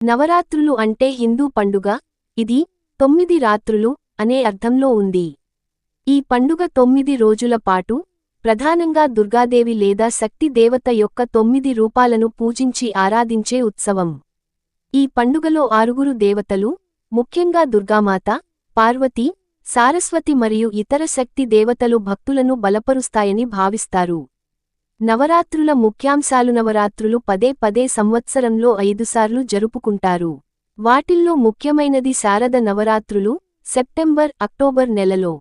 నవరాత్రులు అంటే హిందూ పండుగ ఇది తొమ్మిది రాత్రులు అనే అర్థంలో ఉంది. ఈ పండుగ తొమ్మిది రోజుల పాటు ప్రధానంగా దుర్గాదేవి లేదా శక్తి దేవత యొక్క తొమ్మిది రూపాలను పూజించి ఆరాధించే ఉత్సవం. ఈ పండుగలో ఆరుగురు దేవతలు ముఖ్యంగా దుర్గామాత పార్వతి సారస్వతి మరియు ఇతర శక్తి దేవతలు భక్తులను బలపరుస్తాయని భావిస్తారు. నవరాత్రుల ముఖ్యాంశాలు నవరాత్రులు పదే పదే సంవత్సరంలో ఐదుసార్లు జరుపుకుంటారు. వాటిల్లో ముఖ్యమైనది శారద నవరాత్రులు సెప్టెంబర్ అక్టోబర్ నెలలో.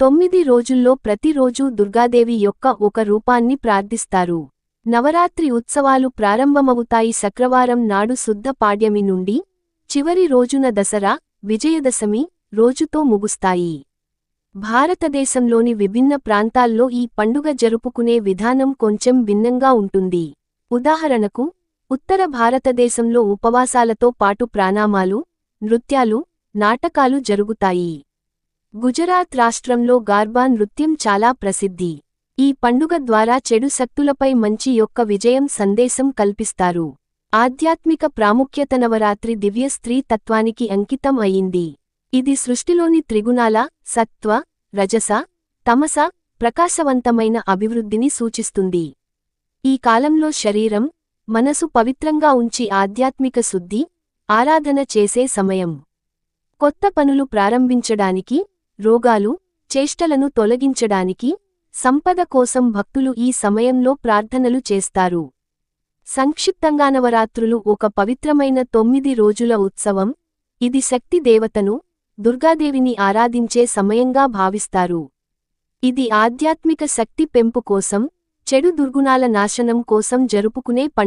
తొమ్మిది రోజుల్లో ప్రతిరోజూ దుర్గాదేవి యొక్క ఒక రూపాన్ని ప్రార్థిస్తారు. నవరాత్రి ఉత్సవాలు ప్రారంభమవుతాయి శుక్రవారం నాడు శుద్ధ పాడ్యమి నుండి. చివరి రోజున దసరా విజయదశమి రోజుతో ముగుస్తాయి. భారతదేశంలోని విభిన్న ప్రాంతాల్లో ఈ పండుగ జరుపుకునే విధానం కొంచెం భిన్నంగా ఉంటుంది. ఉదాహరణకు ఉత్తర భారతదేశంలో ఉపవాసాలతో పాటు ప్రాణామాలు నృత్యాలు నాటకాలు జరుగుతాయి. గుజరాత్ రాష్ట్రంలో గార్బా నృత్యం చాలా ప్రసిద్ధి. ఈ పండుగ ద్వారా చెడు శక్తులపై మంచి యొక్క విజయం సందేశం కల్పిస్తారు. ఆధ్యాత్మిక ప్రాముఖ్యత నవరాత్రి దివ్య స్త్రీ తత్వానికి అంకితం అయింది. ఇది సృష్టిలోని త్రిగుణాల సత్వ రజస తమస ప్రకాశవంతమైన అభివృద్ధిని సూచిస్తుంది. ఈ కాలంలో శరీరం మనసు పవిత్రంగా ఉంచి ఆధ్యాత్మిక శుద్ధి ఆరాధన చేసే సమయం. కొత్త పనులు ప్రారంభించడానికి రోగాలు చేష్టలను తొలగించడానికి సంపద కోసం భక్తులు ఈ సమయంలో ప్రార్థనలు చేస్తారు. సంక్షిప్తంగా నవరాత్రులు ఒక పవిత్రమైన తొమ్మిది రోజుల ఉత్సవం ఇది శక్తి దేవతను దుర్గాదేవిని ఆరాధించే సమయంగా భావిస్తారు. ఇది ఆధ్యాత్మిక శక్తి పెంపు కోసం చెడు దుర్గుణాల నాశనం కోసం జరుపుకునే పండుగ.